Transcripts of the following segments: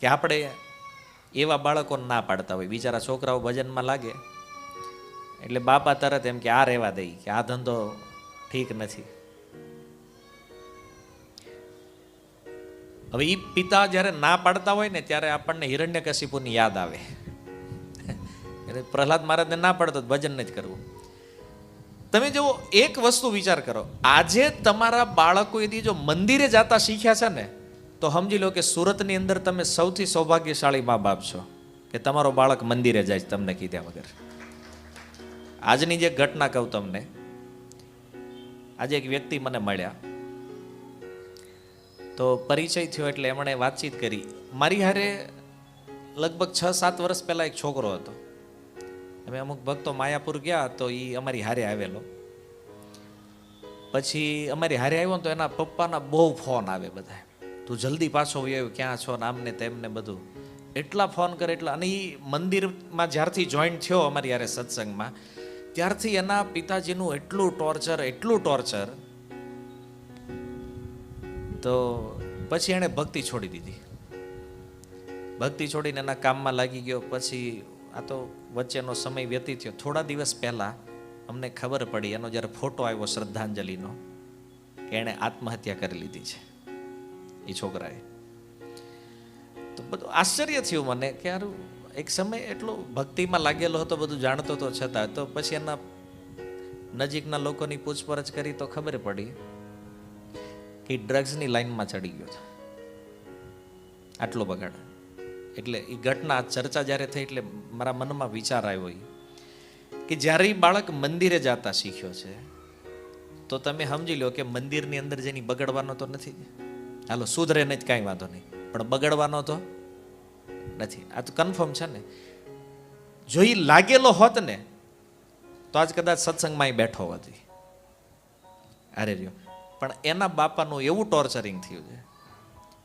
કે આપણે એવા બાળકોને ના પાડતા હોય. બિચારા છોકરાઓ ભજનમાં લાગે. એટલે બાપા તરત એમ કે આ રહેવા દઈ કે આ ધંધો ઠીક નથી. હવે એ પિતા જ્યારે ના પાડતા હોય ને ત્યારે આપણને હિરણ્યકશિપુની યાદ આવે. એટલે પ્રહલાદ મહારાજને ના પાડતો ભજન નથી કરવું. તમે જો એક વસ્તુ વિચાર કરો. આજે તમારા બાળકો એથી જો મંદિરે જતા શીખ્યા છે ને તો સમજી લો કે સુરતની અંદર તમે સૌથી સૌભાગ્યશાળી મા બાપ છો કે તમારો બાળક મંદિરે જાય છે તમને કીધા વગર. આજની જે ઘટના કહું તમને, આજે એક વ્યક્તિ મને મળ્યા. તો પરિચય થયો એટલે એમણે વાતચીત કરી. મારી હારે લગભગ છ સાત વર્ષ પહેલાં એક છોકરો હતો. અમે અમુક ભક્તો માયાપુર ગયા તો એ અમારી હારે આવેલો. પછી અમારી હારે આવ્યો તો એના પપ્પાના બહુ ફોન આવે બધા તું જલ્દી પાછો આવ્યો, ક્યાં છો ને આમને તેમને બધું. એટલા ફોન કરે, એટલા અને એ મંદિરમાં જ્યારથી જોઈન્ટ થયો અમારી યારે સત્સંગમાં, ત્યારથી એના પિતાજીનું એટલું ટોર્ચર એટલું ટોર્ચર તો પછી એણે ભક્તિ છોડી દીધી. ભક્તિ છોડીને એના કામમાં લાગી ગયો. પછી આ તો વચ્ચેનો સમય વ્યતીત થયો. થોડા દિવસ પહેલા અમને ખબર પડી, એનો જ્યારે ફોટો આવ્યો શ્રદ્ધાંજલિનો, કે એણે આત્મહત્યા કરી લીધી છે. એ છોકરાએ. તો બધું આશ્ચર્ય થયું મને કે યાર એક સમય એટલો ભક્તિમાં લાગેલો હતો, બધું જાણતો તો છતાં. તો પછી એના નજીકના લોકોની પૂછપરછ કરી તો ખબર પડી કે ડ્રગ્સની લાઈનમાં ચડી ગયો છે. આટલો બગાડ. એટલે એ ઘટના ચર્ચા જ્યારે થઈ એટલે મારા મનમાં વિચાર આવ્યો કે જ્યારે બાળક મંદિરે જતા શીખ્યો છે, તો તમે સમજી લો કે મંદિરની અંદર જેની બગડવાનો તો નથી. હાલો, સુધરે નહીં કાંઈ વાંધો નહીં. પણ બગડવાનો તો નથી. આ તો કન્ફર્મ છે ને. જો એ લાગેલો હોત ને, તો આજ કદાચ સત્સંગમાં બેઠો હોત અરે રહ્યો. પણ એના બાપાનું એવું ટોર્ચરિંગ થયું છે.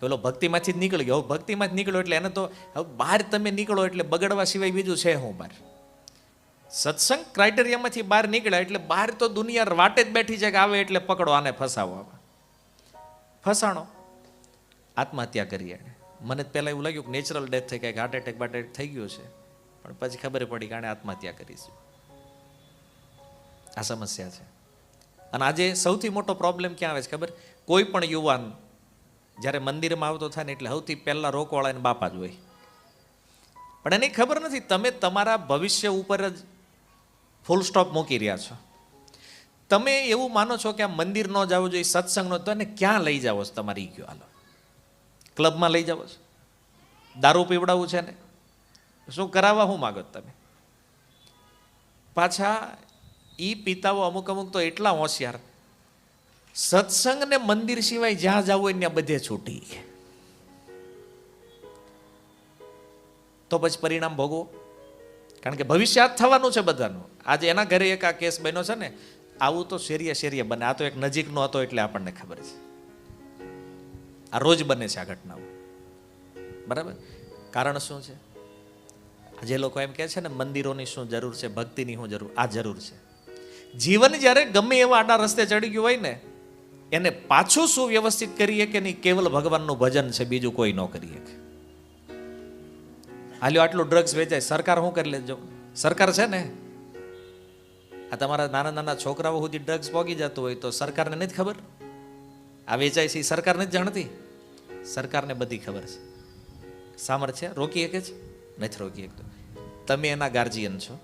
પેલો ભક્તિમાંથી જ નીકળી ગયો. હવે ભક્તિમાં જ નીકળ્યો એટલે એને તો હવે બહાર તમે નીકળો એટલે બગડવા સિવાય બીજું છે હું બહાર? સત્સંગ ક્રાઇટેરિયામાંથી બહાર નીકળ્યા એટલે બહાર તો દુનિયા વાટે જ બેઠી છે કે આવે એટલે પકડો, આને ફસાવો ફસાણો. આત્મહત્યા કરી એણે મને પહેલાં એવું લાગ્યું કે નેચરલ ડેથ થઈ, કંઈક હાર્ટ એટેક બાર્ટ એટેક થઈ ગયો છે. પણ પછી ખબર પડી કે આણે આત્મહત્યા કરી આ સમસ્યા છે. અને આજે સૌથી મોટો પ્રોબ્લેમ ક્યાં આવે છે ખબર? કોઈ પણ યુવાન જ્યારે મંદિરમાં આવતો થાય ને એટલે સૌથી પહેલાં રોકવાળાને બાપા જ હોય. પણ એની ખબર નથી, તમે તમારા ભવિષ્ય ઉપર જ ફૂલ સ્ટોપ મૂકી રહ્યા છો. તમે એવું માનો છો કે આ મંદિર ન જવું જોઈએ, સત્સંગ ન, તો એને ક્યાં લઈ જાવો છો તમારી ગયો હાલો. ક્લબમાં લઈ જાઓ છો. દારૂ પીવડાવવું છે ને? શું કરાવવા હું માગો તમે? પાછા એ પિતાઓ અમુક અમુક તો એટલા હોશિયાર. સત્સંગ ને મંદિર સિવાય જ્યાં જવું હોય ત્યાં બધે છૂટી તો પછી પરિણામ ભોગવો. કારણ કે ભવિષ્ય આ થવાનું છે બધાનું. આજે એના ઘરે એક આ કેસ બન્યો છે ને, આવું તો શેરીએ શેરીએ બને. આ તો એક નજીકનો હતો એટલે આપણને ખબર છે. આ રોજ બને છે આ ઘટનાઓ. બરાબર? કારણ શું છે? જે લોકો એમ કહે છે ને, મંદિરોની શું જરૂર છે, ભક્તિની શું જરૂર, આ જરૂર છે. જીવન જ્યારે ગમે એવા આડા રસ્તે ચડી ગયું હોય ને, એને પાછું સુવ્યવસ્થિત કરીએ કે નહીં, કેવલ ભગવાનનું ભજન છે, બીજું કોઈ ન કરીએ. હાલ્યો, આટલું ડ્રગ્સ વેચાય, સરકાર શું કરી લેજો સરકાર છે ને, આ તમારા નાના નાના છોકરાઓ સુધી ડ્રગ્સ પોગી જતું હોય તો સરકારને નથી ખબર? આ વેચાય છે એ સરકાર નથી જાણતી. સરકારને બધી ખબર છે. સામર્થ્ય રોકી શકે છે? નથી રોકી શકતો. તમે એના ગાર્જિયન છો.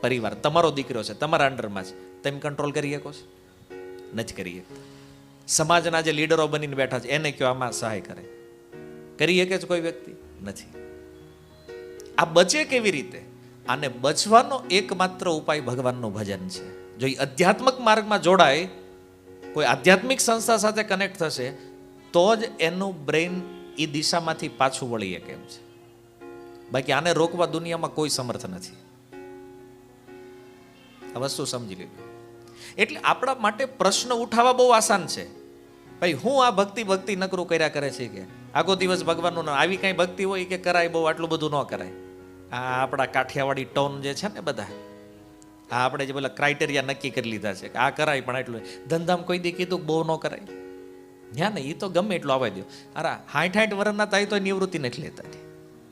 પરિવાર, તમારો દીકરો છે, તમારા અંડરમાં છે. તમે કંટ્રોલ કરી શકો છો? નથી કરી શકતા. સમાજના જે લીડરો બનીને બેઠા છે, એને કયો આમાં સહાય કરે? કરી શકે છે કોઈ વ્યક્તિ? નથી. આ બચે કેવી રીતે? આને બચવાનો એકમાત્ર ઉપાય ભગવાનનું ભજન છે. જો એ અધ્યાત્મક માર્ગમાં જોડાય કોઈ આધ્યાત્મિક સંસ્થા સાથે કનેક્ટ થશે, તો જ એનું બ્રેઇન એ દિશામાંથી પાછું વળીએ કેમ છે? બાકી આને રોકવા દુનિયામાં કોઈ સમર્થ નથી. આ વસ્તુ સમજી લીધું. એટલે આપણા માટે પ્રશ્ન ઉઠાવવા બહુ આસાન છે. ભાઈ, હું આ ભક્તિ ભક્તિ નકરું કર્યા કરે છે કે? આખો દિવસ ભગવાનનું આવી કાંઈ ભક્તિ હોય કે કરાય બહુ, આટલું બધું ન કરાય. આ આપણા કાઠિયાવાડી ટોન જે છે ને બધા આ આપણે જે પેલા ક્રાઇટેરિયા નક્કી કરી લીધા છે કે આ કરાય પણ એટલું ધંધામાં કોઈ દી કીધું બહુ ન કરાય. ના ને એ તો ગમે એટલું આવવા દો અરે હાઠ હાઠ વર્ષના થાય તો નિવૃત્તિ નથી લેતા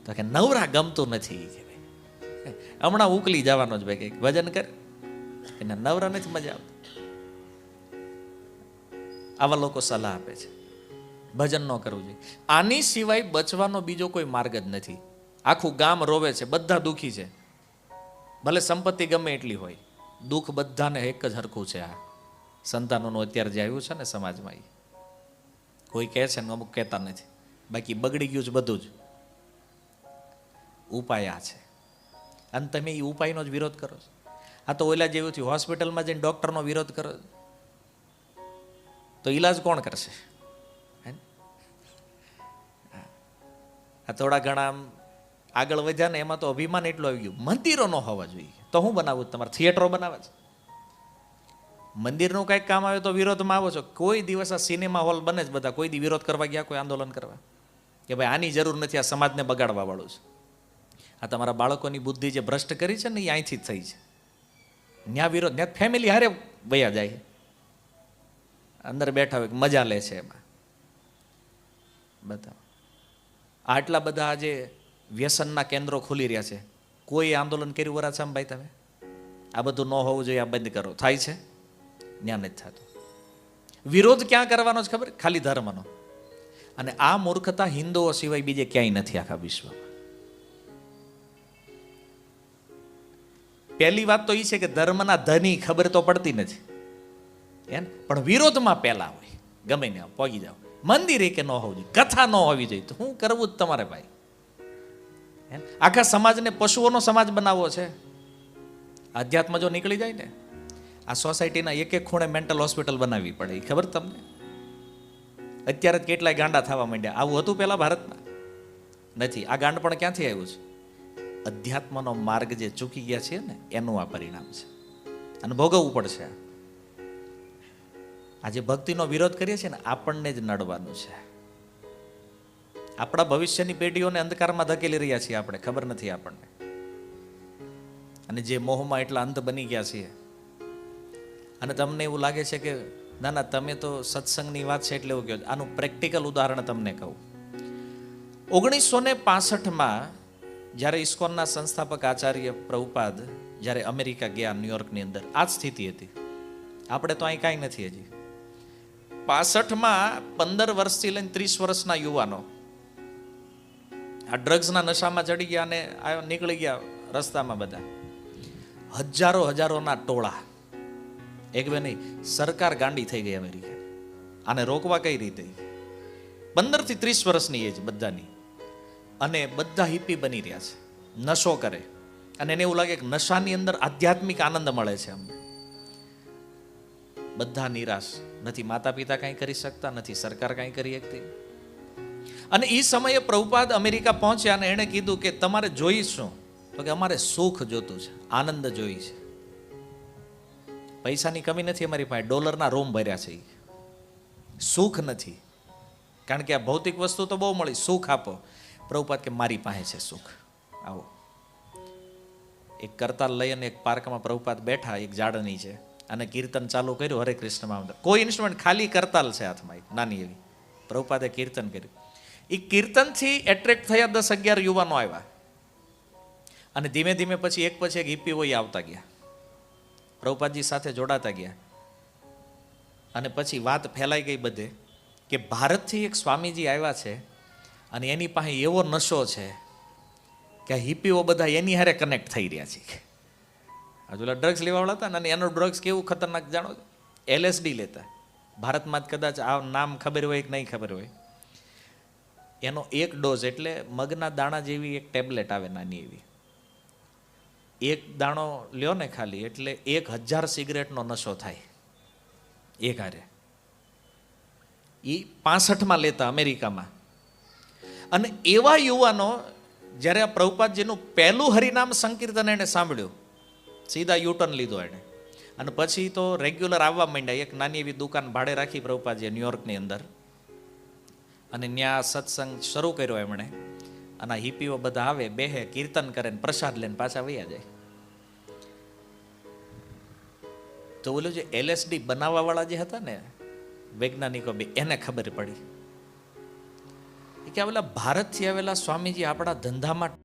તો. કે નવરા ગમતું નથી કે હમણાં ઉકલી જવાનો જ ભાઈ કંઈક. ભજન કર. એને નવરા નથી મજા આવતી. આવા લોકો સલાહ આપે છે. ભજન ન કરવું જોઈએ. આની સિવાય બચવાનો બીજો કોઈ માર્ગ જ નથી. આખું ગામ રોવે છે, બધા દુઃખી છે. ભલે સંપત્તિ ગમે એટલી હોય, દુઃખ બધાને એક જ હરખું છે આ. સંતાનોનું અત્યારે જે આવ્યું છે ને સમાજમાં એ કોઈ કહે છે ને અમુક કહેતા નથી. બાકી બગડી ગયું છે બધું જ. ઉપાય આ છે. અને તમે એ ઉપાયનો જ વિરોધ કરો છો. આ તો ઓલા જેવું થયું, હોસ્પિટલમાં જઈને ડૉક્ટરનો વિરોધ કરો. તો ઈલાજ કોણ કરશે? આ થોડા ઘણા આગળ વધ્યા ને એમાં તો અભિમાન એટલું આવી ગયું. મંદિરો ન હોવા જોઈએ. તો હું બનાવું? તમારે થિયેટરો બનાવે છે. મંદિરનું કંઈક કામ આવે તો વિરોધમાં આવો છો. કોઈ દિવસ આ સિનેમા હોલ બને જ બધા. કોઈ દી વિરોધ કરવા ગયા, કોઈ આંદોલન કરવા. કે ભાઈ, આની જરૂર નથી, આ સમાજને બગાડવા વાળું છે. આ તમારા બાળકોની બુદ્ધિ જે ભ્રષ્ટ કરી છે ને, એ અહીંથી જ થઈ છે. ત્યાં વિરોધ ત્યાં ફેમિલી હારે વયા જાય. અંદર બેઠા હોય, મજા લે છે એમાં. બતાવો. આટલા બધા આજે વ્યસનના કેન્દ્રો ખુલી રહ્યા છે. કોઈ આંદોલન કર્યું વરાછામાં ભાઈ તમે? આ બધું ન હોવું જોઈએ, આ બંધ કરો. થાય છે? જ્ઞાન જ થતું. વિરોધ ક્યાં કરવાનો છે ખબર? ખાલી ધર્મનો. અને આ મૂર્ખતા હિન્દુઓ સિવાય બીજે ક્યાંય નથી આખા વિશ્વમાં. પહેલી વાત તો એ છે કે ધર્મના ધની ખબર તો પડતી નથી. એમ પણ વિરોધમાં પહેલા હોય. ગમે ને પોગી જાઓ. મંદિરે કે ન હોવું જોઈએ. કથા ન હોવી જોઈએ. તો હું કરવું જ તમારે ભાઈ? આખા સમાજને પશુઓનો સમાજ બનાવવો છે. અધ્યાત્મ જો નીકળી જાય ને, આ સોસાયટીના એક એક ખૂણે મેન્ટલ હોસ્પિટલ બનાવવી પડે એ ખબર તમને? અત્યારે જ કેટલાય ગાંડા થવા માંડ્યા. આવું હતું પહેલાં ભારતમાં? નથી. આ ગાંડ પણ ક્યાંથી આવ્યું છે? અધ્યાત્મનો માર્ગ જે ચૂકી ગયા છે ને, એનું આ પરિણામ છે. અને ભોગવવું પડશે. આજે ભક્તિનો વિરોધ કરીએ છીએ ને, આપણને જ નડવાનું છે. આપણા ભવિષ્યની પેઢીઓને અંધકારમાં ધકેલી રહ્યા છીએ આપણે, ખબર નથી આપણને. અને જે મોહમાં એટલા અંત બની ગયા છીએ. અને તમને એવું લાગે છે કે, ના ના, તમે તો સત્સંગની વાત છે એટલે એવું કહો આનું પ્રેક્ટિકલ ઉદાહરણ તમને કહું. ઓગણીસો ને પાસઠમાં જ્યારે ઇસ્કોનના સંસ્થાપક આચાર્ય પ્રભુપાદ જ્યારે અમેરિકા ગયા ન્યુયોર્કની અંદર, આ જ સ્થિતિ હતી. આપણે તો અહીં કાંઈ નથી હજી. પાસઠમાં પંદર વર્ષથી લઈને ત્રીસ વર્ષના યુવાનો આ ડ્રગ્સના નશામાં ચડી ગયા અને આ નીકળી ગયા રસ્તામાં બધા. હજારો હજારોના ટોળા. એક બે નહીં, સરકાર ગાંડી થઈ ગઈ અમેરિકા આને રોકવા કઈ રીતે? પંદરથી ત્રીસ વર્ષની એજ બધાની. અને બધા હિપ્પી બની રહ્યા છે. નશો કરે. અને એને એવું લાગે કે નશાની અંદર આધ્યાત્મિક આનંદ મળે છે અમને. બધા નિરાશ. નથી માતા પિતા કાંઈ કરી શકતા, નથી સરકાર કાંઈ કરી શકતી. અને એ સમયે પ્રભુપાદ અમેરિકા પહોંચ્યા અને એણે કીધું કે તમારે જોઈ શું તો કે અમારે સુખ જોતું છે, આનંદ જોઈ છે. પૈસાની કમી નથી અમારી પાસે, ડોલરના રૂમ ભર્યા છે. સુખ નથી. કારણ કે આ ભૌતિક વસ્તુ તો બહુ મળી, સુખ આપો. પ્રભુપાદ કે મારી પાસે છે સુખ. આવો. એક કરતાલ લઈ અને એક પાર્કમાં પ્રભુપાદ બેઠા, એક ઝાડ નીચે અને કીર્તન ચાલુ કર્યું, હરે કૃષ્ણ કોઈ ઇન્સ્ટ્રુમેન્ટ ખાલી કરતાલ છે હાથમાં નાની એવી. પ્રભુપાદે કીર્તન કર્યું. એ કીર્તનથી એટ્રેક્ટ થયા દસ અગિયાર યુવાનો આવ્યા. અને ધીમે ધીમે પછી એક પછી એક હોય આવતા ગયા. પ્રભુપાદજી સાથે જોડાતા ગયા. અને પછી વાત ફેલાઈ ગઈ બધે કે ભારતથી એક સ્વામીજી આવ્યા છે અને એની પાસે એવો નશો છે કે આ હિપ્પીઓ બધા એની હારે કનેક્ટ થઈ રહ્યા છે. હજુ ડ્રગ્સ લેવાવાળા હતા ને એનું ડ્રગ્સ કેવું ખતરનાક જાણો એલએસડી લેતા. ભારતમાં જ કદાચ આ નામ ખબર હોય કે નહીં ખબર હોય. એનો એક ડોઝ એટલે મગના દાણા જેવી એક ટેબ્લેટ આવે નાની એવી. એક દાણો લ્યો ને ખાલી એટલે એક હજાર સિગરેટનો નશો થાય. એક હારે. એ પાસઠમાં લેતા અમેરિકામાં. અને એવા યુવાનો જ્યારે આ પ્રભુપાદજીનું પહેલું હરિનામ સંકીર્તન એણે સાંભળ્યું, સીધા યુટર્ન લીધો એણે. અને પછી તો રેગ્યુલર આવવા માંડ્યા, એક નાની એવી દુકાન ભાડે રાખી પ્રભુપાદજીએ ન્યુયોર્કની અંદર. અને ત્યાં સત્સંગ શરૂ કર્યો એમણે. અને હિપીઓ બધા આવે, બેહે, કીર્તન કરે ને પ્રસાદ લઈને પાછા વૈયા જાય. તો ઓલું જે એલએસડી બનાવવા વાળા જે હતા ને, વૈજ્ઞાનિકો બી, એને ખબર પડી. કે આવેલા ભારતથી આવેલા સ્વામીજી આપણા ધંધામાં